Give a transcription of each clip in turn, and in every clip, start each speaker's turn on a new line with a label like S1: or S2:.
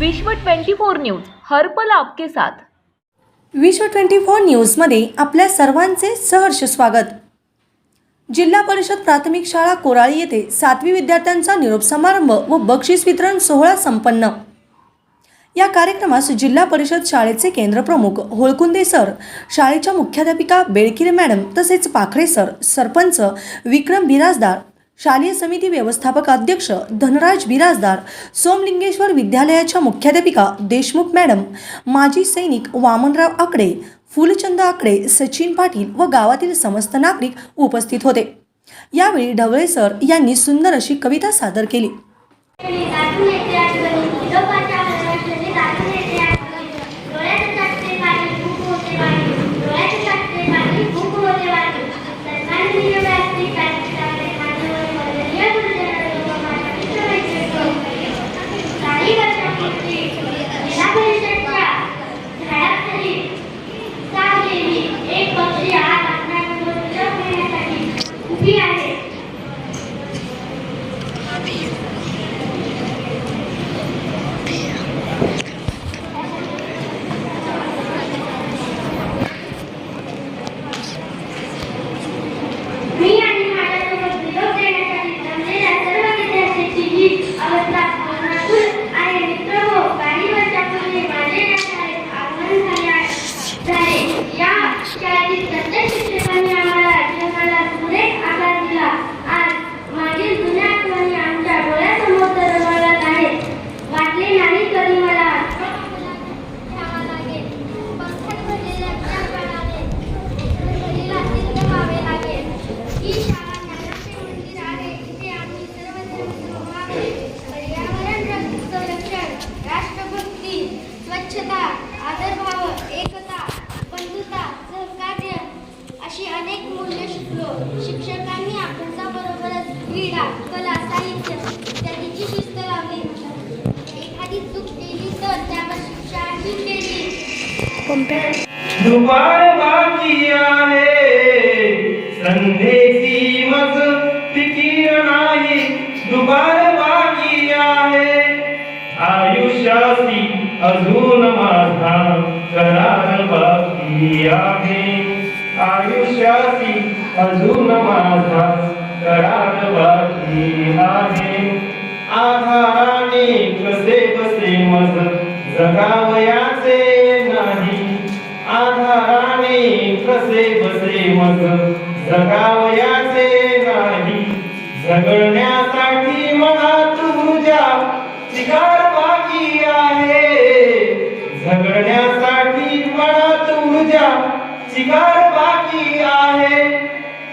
S1: विश्व 24 न्यूज हर्पल आपके साथ.
S2: विश्व ट्वेंटी फोर न्यूजमध्ये आपल्या सर्वांचे सहर्ष स्वागत. जिल्हा परिषद प्राथमिक शाळा कोराळी येथे सातवी विद्यार्थ्यांचा निरोप समारंभ व बक्षीस वितरण सोहळा संपन्न. या कार्यक्रमास जिल्हा परिषद शाळेचे केंद्रप्रमुख होळकुंदे सर शाळेच्या मुख्याध्यापिका बेळकिरे मॅडम तसेच पाखरे सर सरपंच विक्रम बिराजदार शालेय समिती व्यवस्थापक अध्यक्ष धनराज बिराजदार सोमलिंगेश्वर विद्यालयाच्या मुख्याध्यापिका देशमुख मॅडम माजी सैनिक वामनराव आकडे फुलचंद आकडे सचिन पाटील व गावातील समस्त नागरिक उपस्थित होते. यावेळी ढवळे सर यांनी सुंदर अशी कविता सादर केली.
S3: मूल्य शिकलो. शिक्षकांनी आपल्याबरोबरच क्रीडा कला साहित्य इत्यादीची शिस्त लावली. एखादी चूक केली तर त्यावर शिक्षाही केली
S4: बाकी आहे. संध्येची मज फिकीर नाही. दुपार बाकी आहे. आयुष्याची अजून माझा करार बाकी आहे. अजून माझा करार बाकी आहे. आधाराने कसे बसे मज जगावयाचे नाही. आधाराने कसे बसे मग जगावया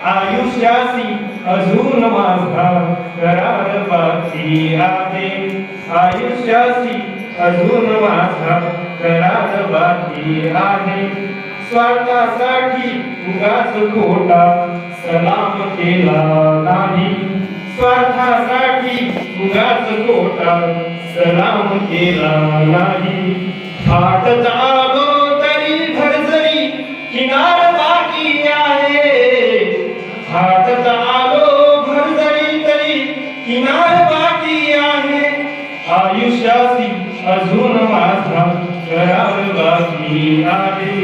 S4: आयुष्याची अजून माझा करार आहे. आयुष्यासी अजून माझा करार आहे. स्वार्थासाठी उगाच खोटा सलाम केला नाही. स्वार्थासाठी उगाच खोटा सलाम केला नाही. फाट हातात आलो तरी किनार बाकी आहे आयुष्याची अजून माझा करार बाकी आहे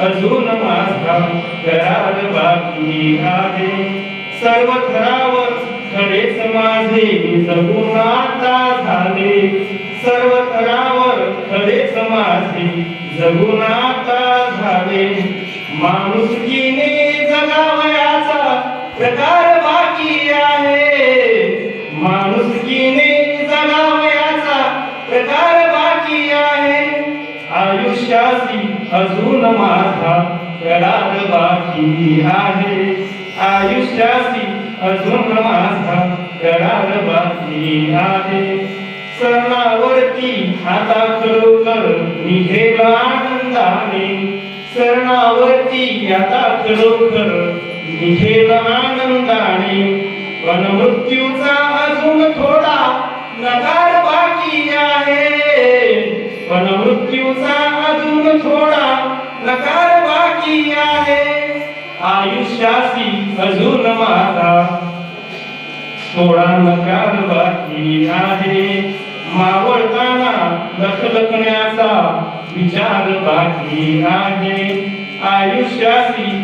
S4: अजून माझा करार बाकी आहे सर्व थरावर खडेच माझे जगून आता झाले सर्व थरावर खडेच माझे जगून आता झाले मान जगावयाचा प्रकार बाकी आहे. माणुसकीने जगावयाचा प्रकार बाकी आहे. आयुष्याशी अजून माझा प्रकार बाकी आहे. आयुष्याशी अजून माझा प्रकार बाकी आहे. सरणावरती आता खरोखर निघेल आनंदाने. सरणावरती आता खरोखर निघेल आनंदाने पण मृत्यूचा अजून थोडा नकार बाकी आहे. पण मृत्यूचा अजून थोडा नकार बाकी आहे. आयुष्याशी अजून माझा थोडा नकार बाकी आहे. मावळताना लखलखण्याचा विचार बाकी आहे. आयुष्याशी